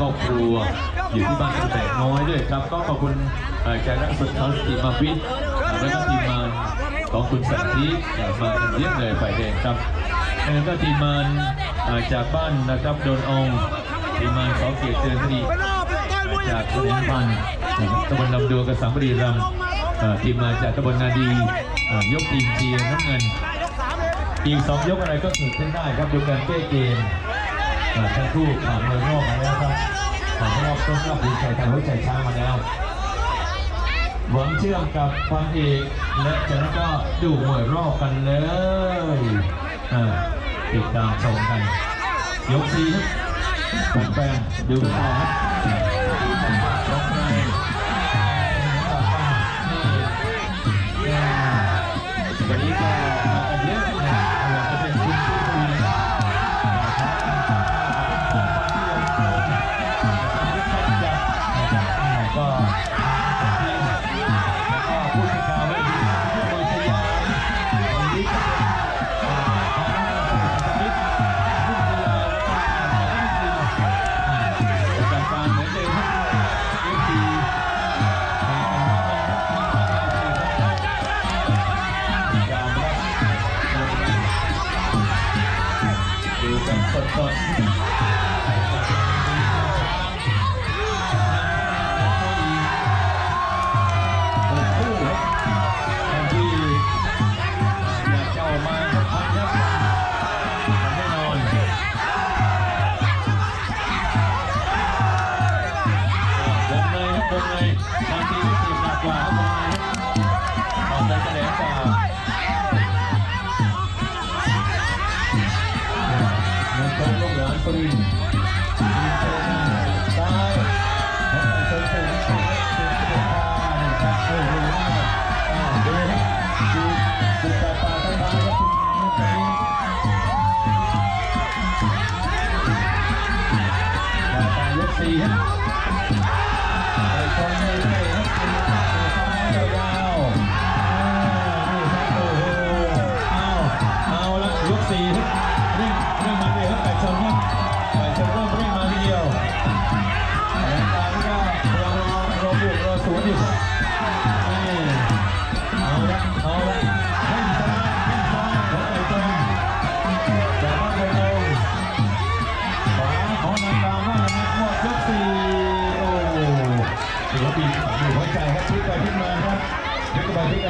ครอบครัวอยู่ที่บ้านแต่น้อยด้วยครับ ก็ขอบคุณเอ่อแขกรับเชิญเขาทีมาวิทย์และก็ทีมงานของคุณสันติมากันเยอะเลยฝ่ายแดงครับแล้วก็ทีมงานจากบ้านนะครับโดนองทีมงานสอเกียรติเตือนคดีจากสนิมพันธ์ตำบลลำดวงกระสังบรีรัมย์เอ่อทีมมาจากตำบลนาดียกทีมเชียร์น้ำเงินอีกสองยกอะไรก็เกิดขึ้นได้ครับดูการแก้เกม ทั้งคู่ผ่านมวยนอกมาแล้วครับผ่านรอบต้นรอบดีใจทางหัวใจช้างมาแล้วหวังเชื่อมกับความเอกและจากนั้นก็ดูมวยรอบกันเลยอ่อติดตามชมกันยกสี่ครับแปลงดูต่อครับ ดูกันสดๆเป็นคู่ครับท่านที่อยากจะออกมาสัมพันธ์ครับแน่นอนวงในครับวงในบางทีก็เสียบหนักกว่าครับวงในครับออกใจแสดงกว่า งินตรงลูกหลานปรินทร์ปรินเตอร์มาซ้ายแล้วไปเติมเติมเติมเติมเติมนะครับโอ้โหดูดูดูตาตาตาตาครับคุณตาตายกสี่ครับไปชนเลยครับยครับโอ้โหเอาเอาละยกสี่ thank